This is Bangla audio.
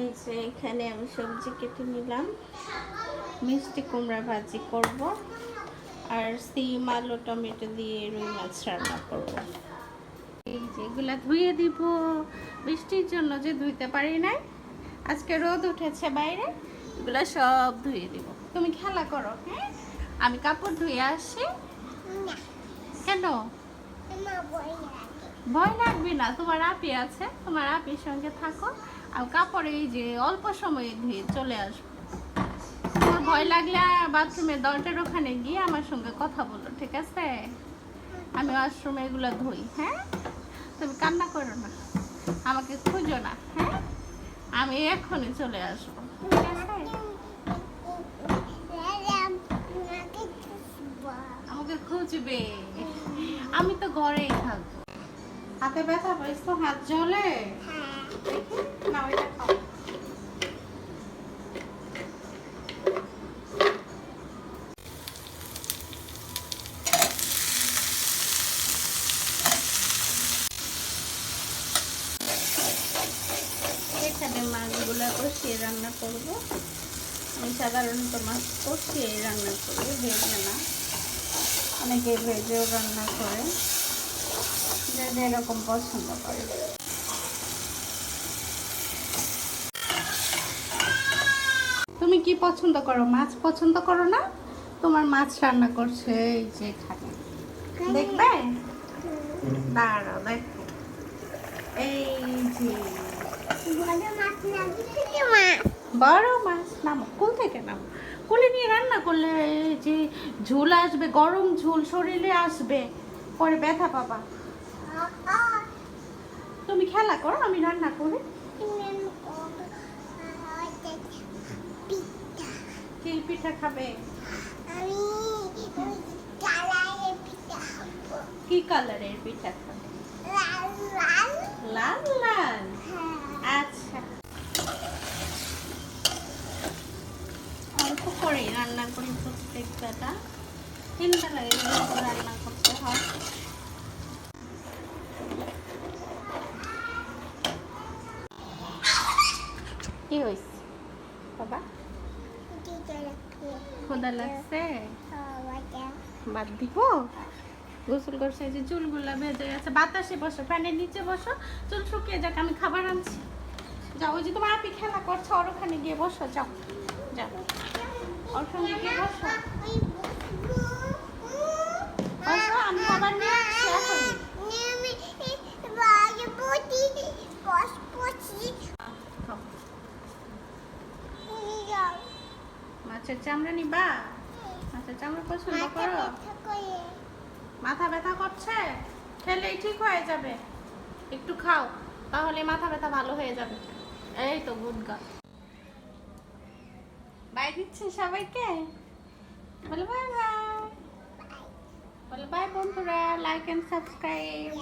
এই যে এখানে আমি সবজি কেটে নিলাম। মিষ্টি কুমড়া ভাজি করব আর সিম আলু টমেটো দিয়ে রুই মাছ রান্না করব। এই যে এগুলা ধুয়ে দিব। বৃষ্টির জন্য যে ধুইতে পারি নাই আজকে রোদ উঠেছে বাইরে এগুলা সব ধুয়ে দিব। তুমি খেলা করো হ্যাঁ? আমি কাপড় ধুয়ে আসি। কেন? ভয় লাগবে না? তোমার আপি আছে তোমার আপির সঙ্গে থাকো। আর কাপড় এই যে অল্প সময়ে ধুয়ে চলে আসব। তোমার ভয় লাগলে বাথরুমের দরজার ওখানে গিয়ে আমার সঙ্গে কথা বলো, ঠিক আছে? আমি ওয়াশরুমে এগুলো ধুই হ্যাঁ? তুমি কান্না করো না, আমাকে খুঁজো না হ্যাঁ? আমি এখনই চলে আসব আমাকে খুঁজবে। আমি তো ঘরেই থাকব। হাতে ব্যথা তো হাত জ্বলে। দেখি না ওইটা খাও। এখানে মাছগুলো কষিয়ে রান্না করব। আমি সাধারণত মাছ কষিয়ে রান্না করি ভেজে না। অনেকে ভেজেও রান্না করে। যে যেরকম পছন্দ করে। তুমি কি পছন্দ করো? মাছ পছন্দ করো না? তোমার মাছ রান্না করছে এই যে এখানে। দেখবে? দেখো। এই যে। বড় মাছ, নামো, কুল থেকে নামো। কুলে নিয়ে রান্না করলে যে ঝুল আসবে, গরম ঝুল, শরীরে আসবে। পরে ব্যথা পাবা। তুমি খেলা করো, আমি রান্না করি। কি পিঠা খাবে? কি কালারের পিঠা খাবে? লাল লাল। আচ্ছা। অল্প করে রান্না করি প্রত্যেকটা। তিন বেলায় এগুলো রান্না করতে হয় কি হয়েছে বাবা? খোদা লাগছে? বাদ দিব? গোসল করছে যে চুলগুলা ভেজে গেছে। বাতাসে বসো, ফ্যানের নিচে বসো। চুল শুকিয়ে যাক, আমি খাবার আনছি। যাও, ওই যে তোমার আপি খেলা করছে, ওর ওখানে গিয়ে বসো, যাও। যাও। ওর সঙ্গে গিয়ে বসো আমি খাবার নিয়ে আসছি এখনই খাও। মাছের চামড়া নিবা? মাছের চামড়া পছন্দ করো? মাথা ব্যথা করছে? খেলেই ঠিক হয়ে যাবে। একটু খাও তাহলে মাথা ব্যথা ভালো হয়ে যাবে। এই তো গুড গা বাই দিচ্ছে সবাইকে? বলে বাই বাই। বলে বাই বন্ধুরা লাইক এন্ড সাবস্ক্রাইব